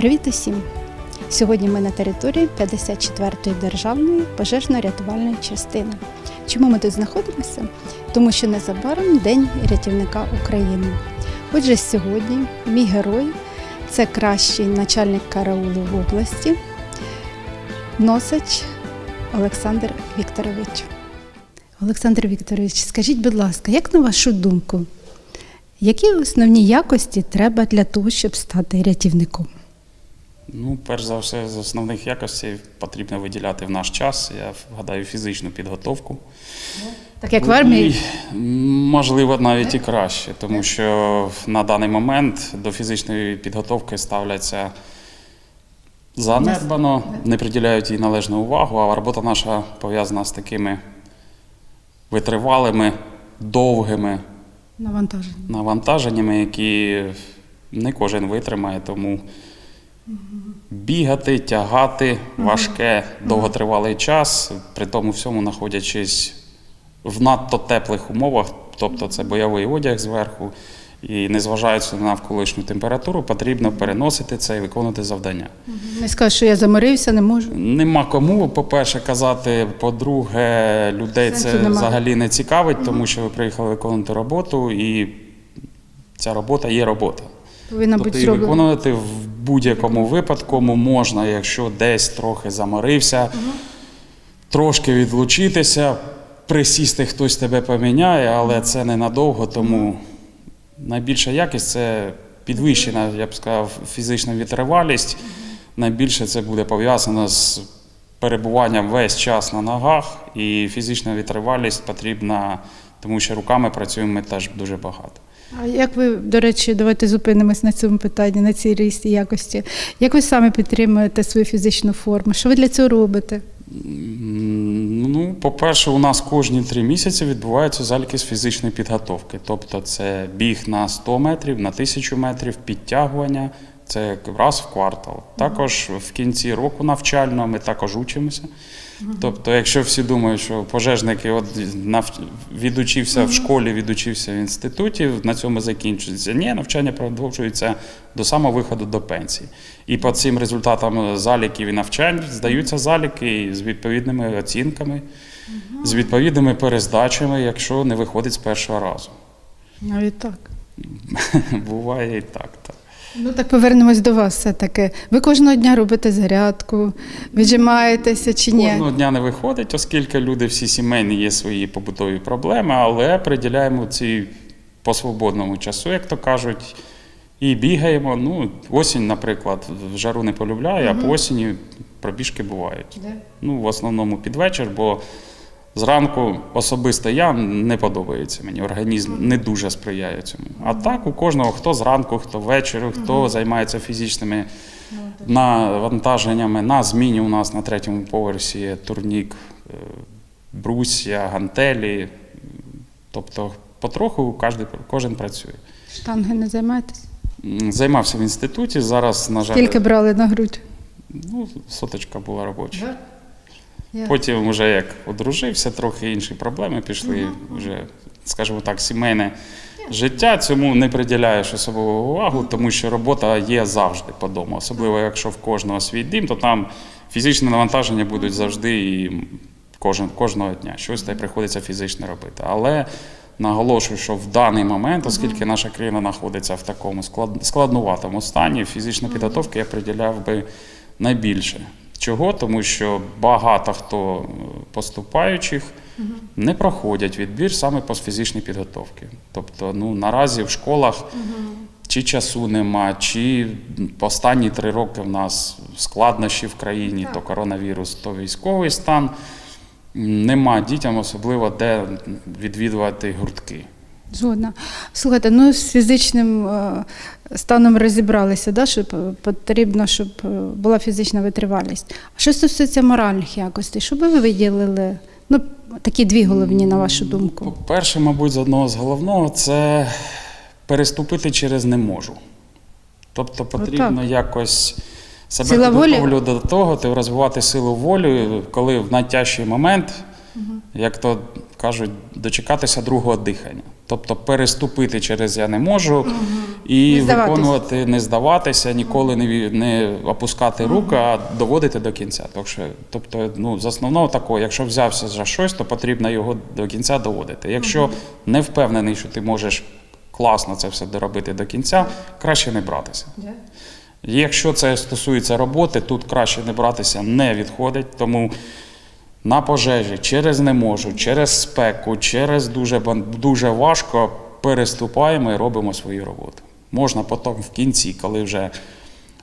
Привіт усім! Сьогодні ми на території 54-ї державної пожежно-рятувальної частини. Чому ми тут знаходимося? Тому що незабаром День рятівника України. Отже, сьогодні мій герой це кращий начальник караулу в області, Носич Олександр Вікторович. Олександр Вікторович, скажіть, будь ласка, як на вашу думку, які основні якості треба для того, щоб стати рятівником? Ну, перш за все, з основних якостей потрібно виділяти в наш час. Я гадаю, фізичну підготовку. Так як в армії? І, можливо, навіть і краще, тому що на даний момент до фізичної підготовки ставляться занедбано, не приділяють їй належну увагу, а робота наша пов'язана з такими витривалими, довгими навантаженнями, які не кожен витримає, тому бігати, тягати важке, довготривалий час, при тому всьому знаходячись в надто теплих умовах, тобто це бойовий одяг зверху, і незважаючи на навколишню температуру, потрібно переносити це і виконувати завдання. Не скажу, що я заморився, не можу. Нема кому, по-перше, казати. По-друге, людей Сенсу це немає. взагалі не цікавить, тому що ви приїхали виконувати роботу, і ця робота є робота. Повинна тобто бути зроблена. виконувати в будь-якому випадку можна, якщо десь трохи заморився, трошки відлучитися, присісти хтось тебе поміняє, але це ненадовго, тому найбільша якість це підвищена, я б сказав, фізична витривалість. Найбільше це буде пов'язано з перебуванням весь час на ногах, і фізична витривалість потрібна, тому що руками працюємо ми теж дуже багато. А як ви, до речі, давайте зупинимось на цьому питанні, на цій різні якості. Як ви саме підтримуєте свою фізичну форму? Що ви для цього робите? Ну, по-перше, у нас кожні три місяці відбуваються заліки з фізичної підготовки. Тобто це біг на 100 метрів, на 1000 метрів, підтягування. Це раз в квартал. Також в кінці року навчального ми також учимося. Тобто, якщо всі думають, що пожежники от нав... відучився в школі, відучився в інституті, на цьому закінчується. Ні, навчання продовжується до самого виходу до пенсії. І по цим результатам заліків і навчань здаються заліки з відповідними оцінками, з відповідними перездачами, якщо не виходить з першого разу. Навіть так. Буває і так. так. Ну так повернемось до вас все-таки. Ви кожного дня робите зарядку, віджимаєтеся чи ні? Кожного дня не виходить, оскільки люди всі сімейні є свої побутові проблеми, але приділяємо ці по свободному часу, як то кажуть, і бігаємо. Ну, осінь, наприклад, в жару не полюбляю, а по осені пробіжки бувають. Ну, в основному під вечір, бо зранку особисто я не подобається мені. Організм не дуже сприяє цьому. А так у кожного хто зранку, хто ввечері, хто займається фізичними навантаженнями. На зміні у нас на третьому поверсі є турнік, е, брусья, гантелі. Тобто потроху кожен, кожен працює. Штанги не займаєтесь? Займався в інституті, зараз, на жаль, Скільки брали на грудь? ну, соточка була робоча. Потім, вже як одружився, трохи інші проблеми пішли. Вже, скажімо так, сімейне життя цьому не приділяєш особливу увагу, тому що робота є завжди по дому. Особливо, якщо в кожного свій дім, то там фізичні навантаження будуть завжди і кожен, кожного дня. Щось та й приходиться фізично робити. Але наголошую, що в даний момент, оскільки наша країна знаходиться в такому склад, складнуватому стані, фізична підготовка я приділяв би найбільше. Чого? Тому що багато хто е, поступаючих не проходять відбір саме по фізичній підготовці. Тобто, ну наразі в школах чи часу нема, чи останні три роки в нас складнощі в країні, то коронавірус, то військовий стан. Нема дітям особливо де відвідувати гуртки. Згодна. Слухайте, ну з фізичним е, станом розібралися, да, що потрібно, щоб е, була фізична витривалість. А що стосується моральних якостей, що би ви виділили? Ну, такі дві головні, на вашу думку. По-перше, мабуть, з одного з головного це переступити через не можу. Тобто потрібно якось себе підготовлювати до того, ти розвивати силу волі, коли в найтяжчий момент, як то кажуть, дочекатися другого дихання. Тобто переступити через я не можу і Не виконувати, не здаватися, ніколи не, не опускати руки, а доводити до кінця. Тобто, ну, з основного такого, якщо взявся за щось, то потрібно його до кінця доводити. Якщо не впевнений, що ти можеш класно це все доробити до кінця, краще не братися. Якщо це стосується роботи, тут краще не братися не відходить, тому на пожежі через не можу, через спеку, через дуже, дуже важко переступаємо і робимо свою роботу. Можна потім в кінці, коли вже,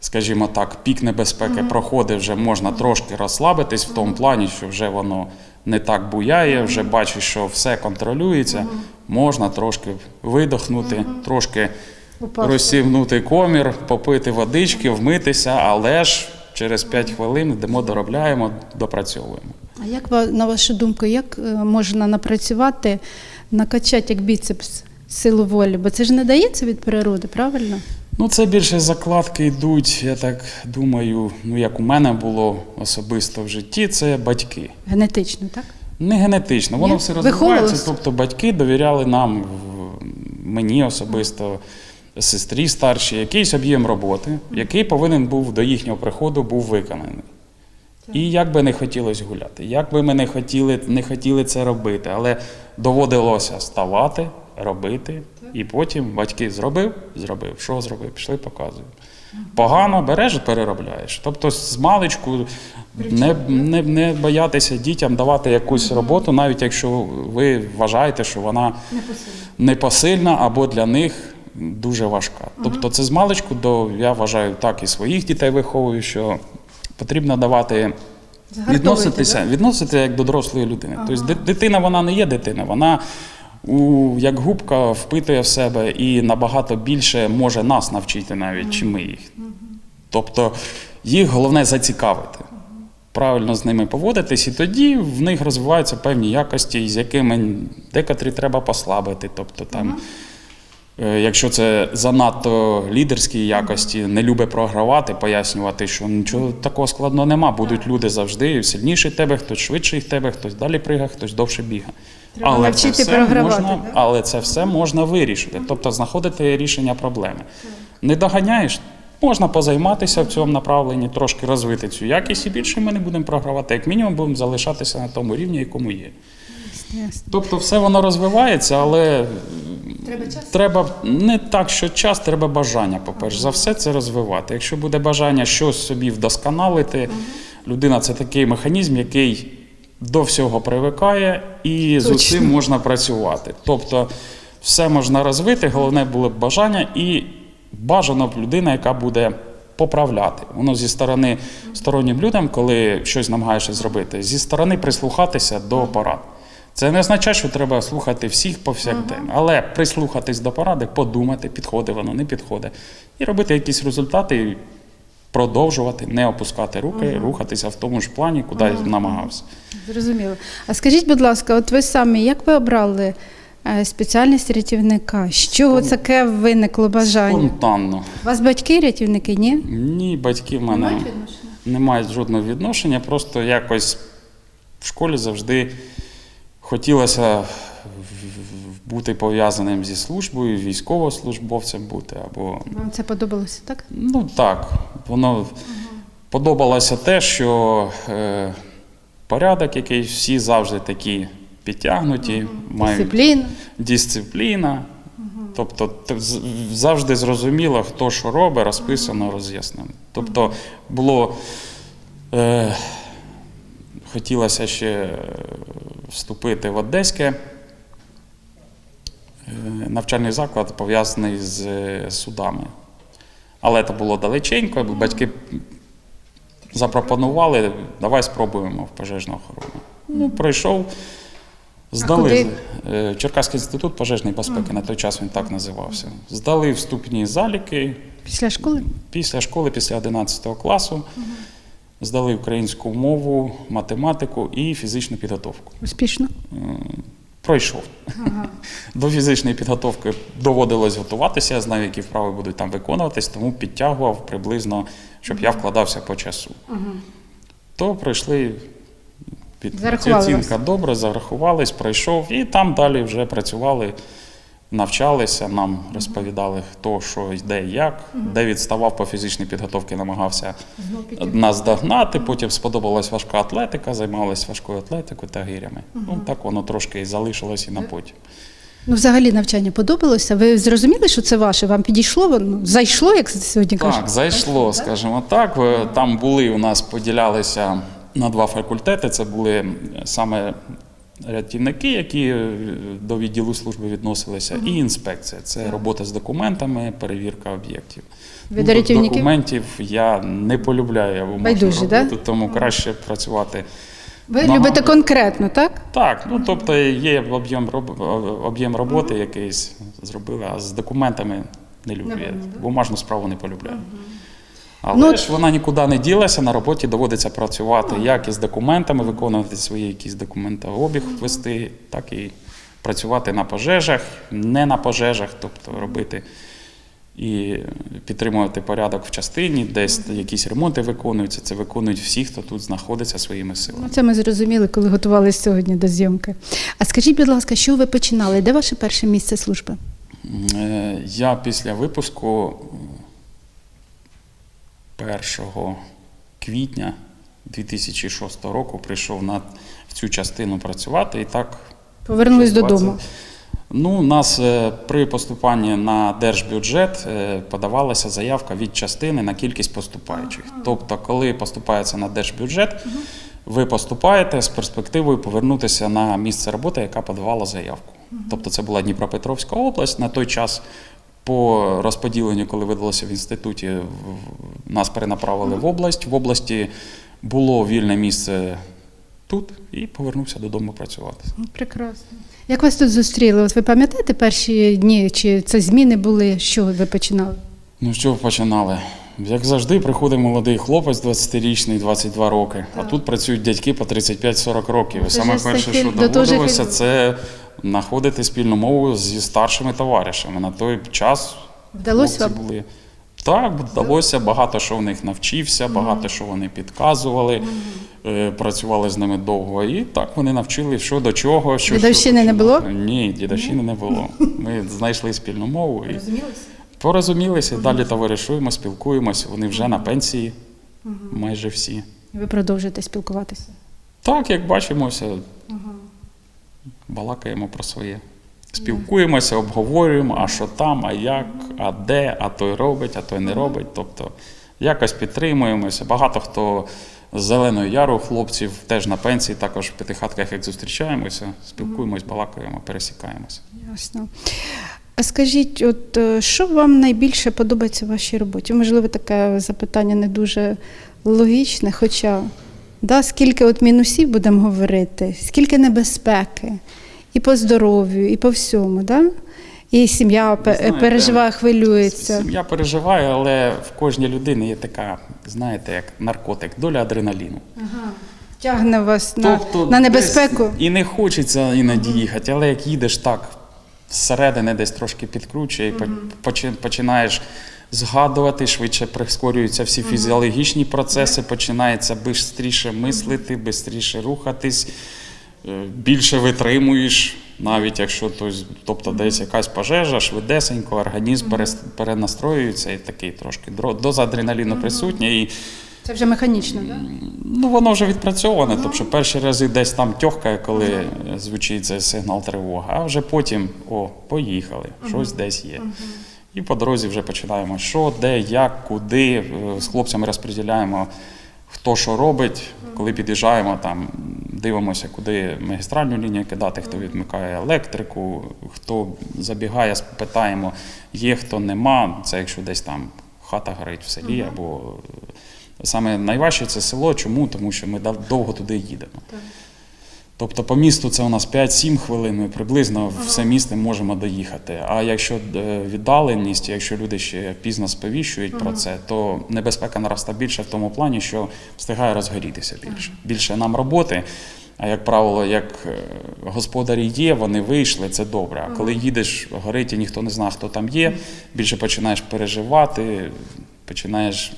скажімо так, пік небезпеки проходить, вже можна трошки розслабитись в тому плані, що вже воно не так буяє, вже бачиш, що все контролюється. Можна трошки видохнути, трошки Упасти. розсівнути комір, попити водички, вмитися, але ж через 5 хвилин йдемо, доробляємо, допрацьовуємо. А як на вашу думку, як е, можна напрацювати, накачати як біцепс силу волі? Бо це ж не дається від природи, правильно? Ну, це більше закладки йдуть, я так думаю, ну як у мене було особисто в житті, це батьки. Генетично, так? Не генетично, воно Ні? все розвивається. Тобто батьки довіряли нам, мені особисто, сестрі старшій, якийсь об'єм роботи, який повинен був до їхнього приходу був виконаний. І як би не хотілося гуляти, як би ми не хотіли, не хотіли це робити, але доводилося ставати, робити, і потім батьки зробив, зробив, що зробив, пішли, показуємо. Погано береш, переробляєш. Тобто з маличку не, не, не боятися дітям давати якусь роботу, навіть якщо ви вважаєте, що вона непосильна. або для них дуже важка. Тобто це з маличку до, я вважаю, так і своїх дітей виховую, що потрібно давати відноситися, відноситися як до дорослої людини. Тобто дитина вона не є дитина, вона у, як губка впитує в себе і набагато більше може нас навчити навіть, чим ми їх. Тобто їх головне зацікавити. Правильно з ними поводитись, і тоді в них розвиваються певні якості, з якими декотрі треба послабити. Тобто там, якщо це занадто лідерські якості, не любить програвати, пояснювати, що нічого такого складного нема. Будуть люди завжди сильніші тебе, хтось швидший тебе, хтось далі пригає, хтось довше бігає. Треба навчити це програвати, можна, да? але це все можна вирішити, тобто знаходити рішення проблеми. Не доганяєш, можна позайматися в цьому направленні, трошки розвити цю якість, і більше ми не будемо програвати. Як мінімум, будемо залишатися на тому рівні, якому є. Тобто, все воно розвивається, але Треба час. треба не так, що час, треба бажання. По-перше, за все це розвивати. Якщо буде бажання щось собі вдосконалити, людина це такий механізм, який до всього привикає, і з усім можна працювати. Тобто, все можна розвити, головне було б бажання і бажано б людина, яка буде. Поправляти воно зі сторони стороннім людям, коли щось намагаєшся зробити, зі сторони прислухатися до порад. Це не означає, що треба слухати всіх повсякденно, але прислухатись до поради, подумати, підходить воно, не підходить, і робити якісь результати, продовжувати, не опускати руки, рухатися в тому ж плані, куди намагався. Зрозуміло. А скажіть, будь ласка, от ви самі як ви обрали е, спеціальність рятівника? З чого таке виникло бажання? Спонтанно. У вас батьки рятівники, ні? Ні, батьки в мене не мають жодного відношення, просто якось в школі завжди хотілося бути пов'язаним зі службою, військовослужбовцем бути або Вам це подобалося, так? Ну так, воно подобалося те, що е, порядок, який всі завжди такі підтягнуті, мають Дисципліна. дисципліна. Тобто завжди зрозуміло, хто що робить, розписано, роз'яснено. Тобто було. Е, хотілося ще е, вступити в Одеське. Е, Навчальний заклад пов'язаний з е, судами. Але це було далеченько, батьки запропонували, давай спробуємо в пожежну охорону. Ну, пройшов, здали. Е, Черкаський інститут пожежної безпеки, на той час він так називався. Здали вступні заліки Після школи? після школи, після 11 класу. Здали українську мову, математику і фізичну підготовку. Успішно. Пройшов. До фізичної підготовки доводилось готуватися, я знав, які вправи будуть там виконуватись, тому підтягував приблизно, щоб я вкладався по часу. То пройшли під оцінка добре, зарахувались, пройшов, і там далі вже працювали навчалися, нам розповідали, хто що йде, як, де відставав по фізичній підготовці, намагався нас догнати. Потім сподобалась важка атлетика, займалися важкою атлетикою та гирями. Ну так воно трошки і залишилось і на потім. Ну, взагалі навчання подобалося. Ви зрозуміли, що це ваше? Вам підійшло? Воно зайшло, як сьогодні кажуть? Так, зайшло, скажімо так. Е, Там були у нас поділялися на два факультети. Це були е, саме рятівники, які е, до відділу служби відносилися, і інспекція. Це робота з документами, перевірка об'єктів. Ви Ну, рятівників? документів я не полюбляю Байдужі, роботу, да? тому краще працювати. Ви Нам- любите конкретно, так? Так, ну тобто є об'єм роб- об'єм роботи якийсь зробили, а з документами не люблю. Я бумажну справу не полюбляю. Але Ну, ж вона нікуди не ділася, на роботі доводиться працювати як із документами, виконувати свої якісь документообіг вести, так і працювати на пожежах, не на пожежах, тобто робити і підтримувати порядок в частині, десь якісь ремонти виконуються. Це виконують всі, хто тут знаходиться своїми силами. Ну, це ми зрозуміли, коли готувалися сьогодні до зйомки. А скажіть, будь ласка, що ви починали? Де ваше перше місце служби? Е, Я після випуску 1 квітня 2006 року прийшов на в цю частину працювати і так. Повернулись додому. Ну, у нас е, при поступанні на держбюджет е, подавалася заявка від частини на кількість поступаючих. Тобто, коли поступається на держбюджет, ви поступаєте з перспективою повернутися на місце роботи, яка подавала заявку. Тобто, це була Дніпропетровська область. На той час по розподіленню, коли видалося в інституті, нас перенаправили в область. В області було вільне місце тут і повернувся додому працювати. Ну, Прекрасно. Як вас тут зустріли? От ви пам'ятаєте перші дні, чи це зміни були? Що ви починали? Ну, чого починали? Як завжди, приходить молодий хлопець 20-річний, 22 роки, а тут працюють дядьки по 35-40 років. І саме перше, що доводилося, це знаходити спільну мову зі старшими товаришами. На той час Вдалося вам? були. Так, вдалося, багато що в них навчився, багато що вони підказували, е, працювали з ними довго. І так вони навчили, що до чого. Що, Дідовщини що не було? Ні, дідовщини не було. Ми знайшли спільну мову. І порозумілися, і далі товаришуємо, спілкуємося. Вони вже на пенсії, майже всі. Ви продовжуєте спілкуватися? Так, як бачимося, балакаємо про своє. Спілкуємося, обговорюємо, а що там, а як, а де, а той робить, а той не робить. Тобто якось підтримуємося. Багато хто з Зеленого Яру, хлопців теж на пенсії, також в п'ятихатках, як зустрічаємося, спілкуємось, балакаємо, пересікаємося. Ясно. А скажіть, от е, що вам найбільше подобається в вашій роботі? Можливо, таке запитання не дуже логічне, хоча да, скільки от мінусів будемо говорити, скільки небезпеки і по здоров'ю, і по всьому, да? і сім'я переживає, хвилюється. Сім'я переживає, але в кожній людині є така, знаєте, як наркотик, доля адреналіну. Ага. Тягне вас на, на небезпеку. І не хочеться іноді їхати, але як їдеш так зсередини десь трошки підкручує, і по- починаєш згадувати, швидше прискорюються всі фізіологічні процеси, починається швидше мислити, швидше рухатись, е, більше витримуєш. Навіть якщо тобто десь якась пожежа, швидесенько, організм перенастроюється і такий трошки доза адреналіну присутня. І Це вже механічно, так? Да? Ну, воно вже відпрацьоване. Тобто перші рази десь там тьохкає, коли звучить цей сигнал тривоги, а вже потім о, поїхали, щось десь є. І по дорозі вже починаємо, що, де, як, куди. Е, З хлопцями розподіляємо, хто що робить. Коли під'їжджаємо, там дивимося, куди магістральну лінію кидати, хто відмикає електрику, хто забігає, питаємо, є, хто нема. Це якщо десь там хата горить в селі або Саме найважче це село. Чому? Тому що ми довго туди їдемо. Тобто по місту це у нас 5-7 хвилин, ми приблизно все місто можемо доїхати. А якщо е, віддаленість, якщо люди ще пізно сповіщують про це, то небезпека наростає більше в тому плані, що встигає розгорітися більше. Більше нам роботи. А як правило, як е, господарі є, вони вийшли, це добре. А коли їдеш, горить і ніхто не знає, хто там є, більше починаєш переживати, починаєш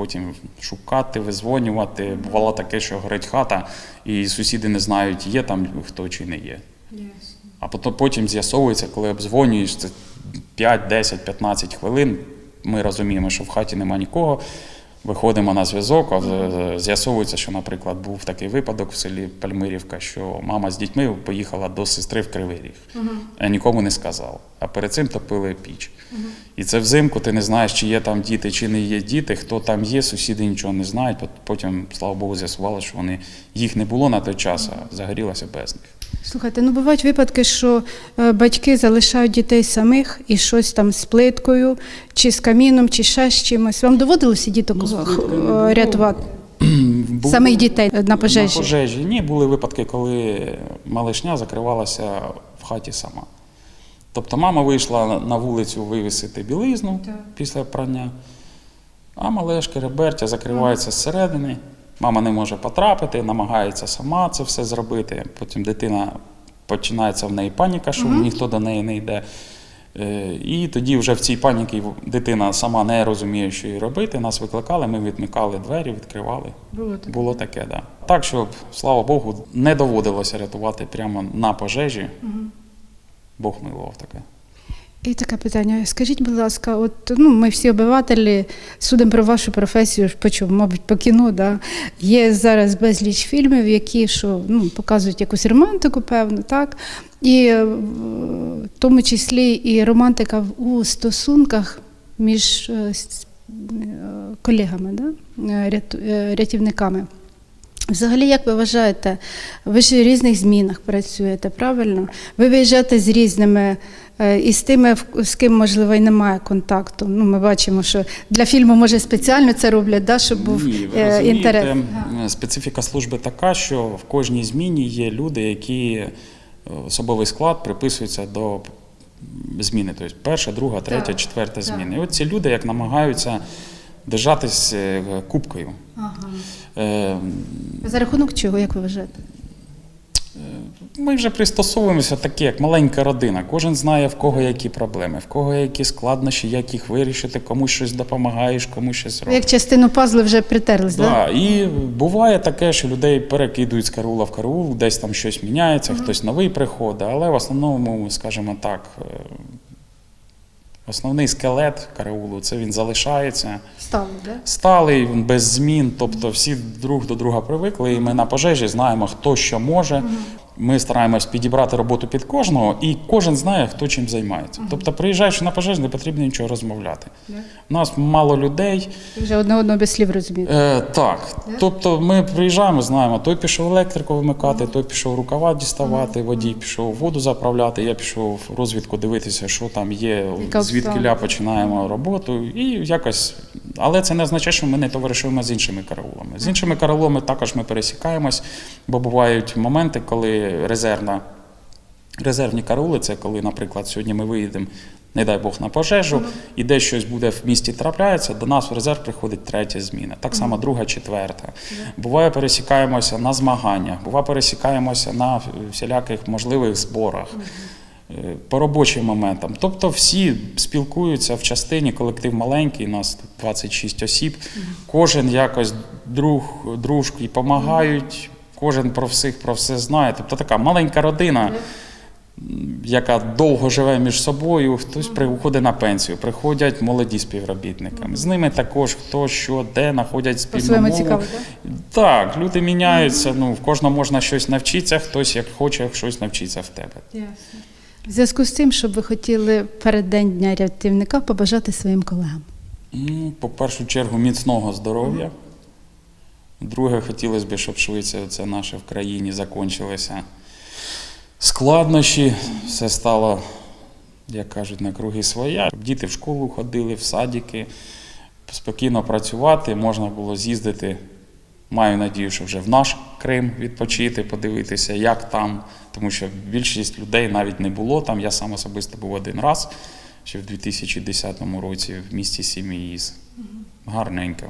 потім шукати, визвонювати. Бувало таке, що горить хата, і сусіди не знають, є там хто чи не є. А потім, з'ясовується, коли обзвонюєш це 5, 10, 15 хвилин. Ми розуміємо, що в хаті нема нікого. Виходимо на зв'язок, а з'ясовується, що, наприклад, був такий випадок в селі Пальмирівка, що мама з дітьми поїхала до сестри в Кривий Ріг. А нікому не сказав. А перед цим топили піч. І це взимку ти не знаєш, чи є там діти, чи не є діти, хто там є, сусіди нічого не знають. Потім, слава Богу, з'ясували, що вони їх не було на той час, а загорілося без них. Слухайте, ну бувають випадки, що е, батьки залишають дітей самих і щось там з плиткою, чи з каміном, чи ще з чимось. Вам доводилося діток Ну, е, рятувати? Було- Самих дітей на пожежі? На пожежі. Ні, були випадки, коли малишня закривалася в хаті сама. Тобто мама вийшла на- вулицю вивісити білизну після прання, а малешки Ребертя закривається зсередини. Мама не може потрапити, намагається сама це все зробити. Потім дитина починається в неї паніка, що ніхто до неї не йде. Е, І тоді вже в цій паніці дитина сама не розуміє, що їй робити. Нас викликали, ми відмикали двері, відкривали. Було таке. Було таке, так. Да. Так, що, слава Богу, не доводилося рятувати прямо на пожежі. Бог милував таке. І таке питання. Скажіть, будь ласка, от ну ми всі обивателі судимо про вашу професію, почув, мабуть, по кіно. Да? Є зараз безліч фільмів, які що ну, показують якусь романтику, певно, так. І е, в тому числі і романтика у стосунках між е, е, колегами, да? рятівниками. Взагалі, як ви вважаєте, ви ж в різних змінах працюєте, правильно? Ви виїжджаєте з різними і з тими, з ким, можливо, і немає контакту. Ну, ми бачимо, що для фільму, може, спеціально це роблять, да, щоб був Ні, ви е, інтерес. специфіка служби така, що в кожній зміні є люди, які е, особовий склад приписується до зміни. Тобто перша, друга, третя, Так, четверта зміни. І от ці люди як намагаються держатись е, кубкою. Ага. Е, За рахунок чого, як ви вважаєте? Ми вже пристосовуємося такі, як маленька родина. Кожен знає, в кого які проблеми, в кого які складнощі, як їх вирішити, комусь щось допомагаєш, комусь щось робиш. як частину пазли вже притерлись, так? Да, і буває таке, що людей перекидують з караула в караул, десь там щось міняється, хтось новий приходить, але в основному, скажімо так, е, основний скелет караулу це він залишається. Сталий, да? Сталий, він без змін, тобто всі друг до друга привикли, і ми на пожежі знаємо, хто що може. Ми стараємось підібрати роботу під кожного, і кожен знає, хто чим займається. Тобто, приїжджаючи на пожежу, не потрібно нічого розмовляти. У нас мало людей. Вже одне одного без слів розумієте. Е, так, тобто ми приїжджаємо, знаємо, той пішов електрику вимикати, той пішов рукава діставати, водій пішов воду заправляти, я пішов в розвідку дивитися, що там є, звідки обставина. починаємо роботу. І якось, але це не означає, що ми не товаришуємо з іншими караулами. З іншими караулами також ми пересікаємось, бо бувають моменти, коли резервна Резервні караули це коли, наприклад, сьогодні ми виїдемо, не дай Бог, на пожежу, і десь щось буде в місті трапляється, до нас в резерв приходить третя зміна. Так само друга, четверта. Буває, пересікаємося на змаганнях, буває, пересікаємося на всіляких можливих зборах. е, По робочим моментам. Тобто всі спілкуються в частині, колектив маленький, нас тут 26 осіб. Кожен якось друг дружки допомагають, кожен про всіх про все знає. Тобто така маленька родина, яка довго живе між собою, хтось приходить на пенсію, приходять молоді співробітники. З ними також хто що, де знаходять спільну мову. цікаво, Так, люди міняються. Ну, в кожного можна щось навчитися, хтось як хоче щось навчитися в тебе. Ясно. В зв'язку з цим, щоб ви хотіли перед день дня рятівника побажати своїм колегам. Ну, по першу чергу, міцного здоров'я. Друге, хотілося б, щоб швидше це наше в країні закінчилося складнощі, все стало, як кажуть, на круги своя. Щоб Діти в школу ходили, в садики, спокійно працювати, можна було з'їздити. Маю надію, що вже в наш Крим відпочити, подивитися, як там, тому що більшість людей навіть не було там. Я сам особисто був один раз, ще в 2010 році в місті Сіміїз. Гарненько.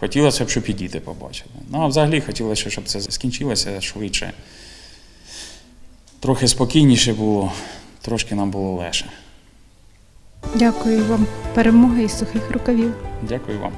Хотілося б, щоб і діти побачили. Ну, а взагалі хотілося, щоб це скінчилося швидше. Трохи спокійніше було, трошки нам було легше. Дякую вам перемоги і сухих рукавів. Дякую вам.